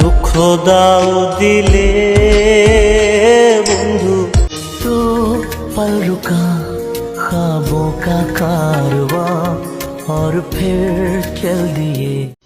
দুঃখ দাও দিলে বন্ধু तो पल रुका ख्वाबों का कारवां और फिर चल दिए